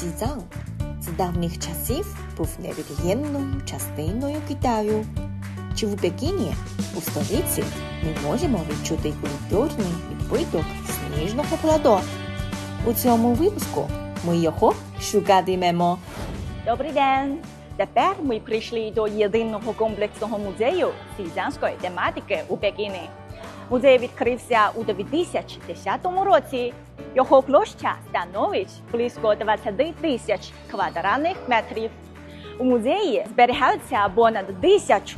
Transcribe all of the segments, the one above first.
Сізан з давніх часів був невід'ємною частиною Китаю. Чи в Пекіні, у столиці, ми можемо відчути культурний відбиток сніжного плато. У цьому випуску ми його шукатимемо. Добрий день! Тепер ми прийшли до єдиного комплексного музею сізанської тематики у Пекіні. Музей відкрився у 2010 році. Його площа становить близько 20 тисяч квадратних метрів. У музеї зберігаються понад тисячу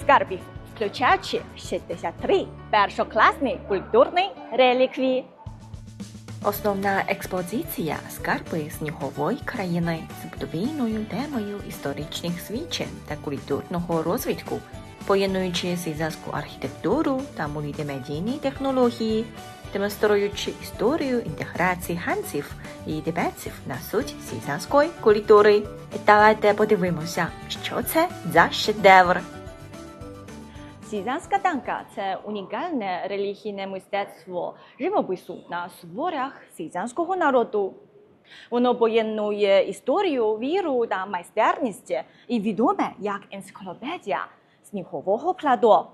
скарбів, включаючи 63 першокласні культурні реліквії. Основна експозиція скарби снігової країни з подвійною темою історичних свідчень та культурного розвитку, поєднуючи сізанську архітектуру та мультимедійні технології, демонструючи історію інтеграції ханців і тибетців на суть сізанської культури. Давайте подивимося, що це за шедевр. Сізанська танка це унікальне релігійне мистецтво живопису на сворях сізанського народу. Воно поєднує історію, віру та майстерність і відоме як енциклопедія снігового плато.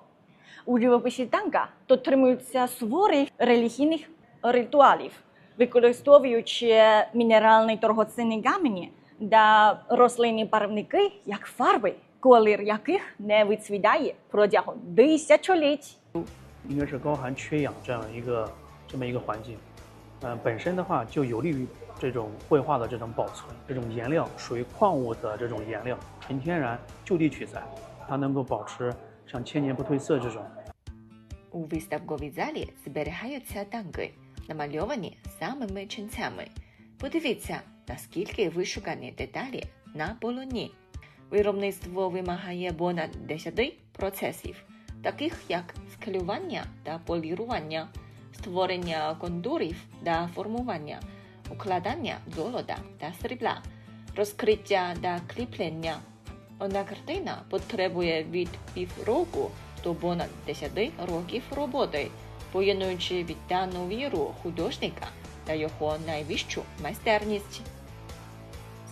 У живописі танка дотримуються суворих релігійних ритуалів, використовуючи мінеральні торгоцінні камені та рослинні барвники як фарби, колір яких не відцвідає протягом тисячоліть.应该是高寒缺氧这样一个这么一个环境，呃，本身的话就有利于这种绘画的这种保存。这种颜料属于矿物的这种颜料，纯天然，就地取材， 它能够保持像千年不褪色这种。 У виставковій залі зберігаються танки, намальовані самими ченцями. Подивіться, наскільки вишукані деталі на полоні. Виробництво вимагає понад 10 процесів, таких як скалювання та полірування, створення контурів та формування, укладання золота та срібла, розкриття та кріплення. Одна картина потребує від півроку до понад 10 років роботи, поєднуючи віддану віру художника та його найвищу майстерність.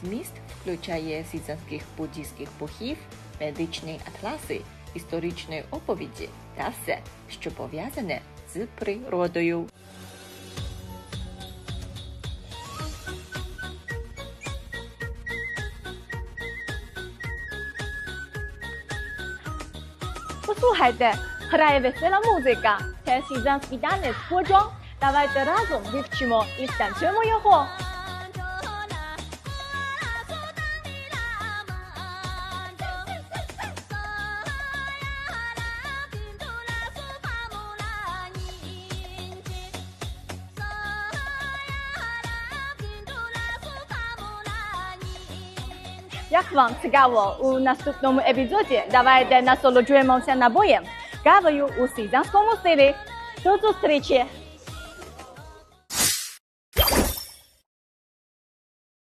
Зміст включає сізанських буддійських богів, медичні атласи, історичні оповіді та все, що пов'язане з природою. 苏海德，后来被孙老母在家穿西装、皮大衣、化妆，打扮得如同贵族模，以相劝我约会。Його. Як вам цікаво у наступному епізоді? Давайте насолоджуємося набоєм. Кавою у сізанському стилі. До зустрічі!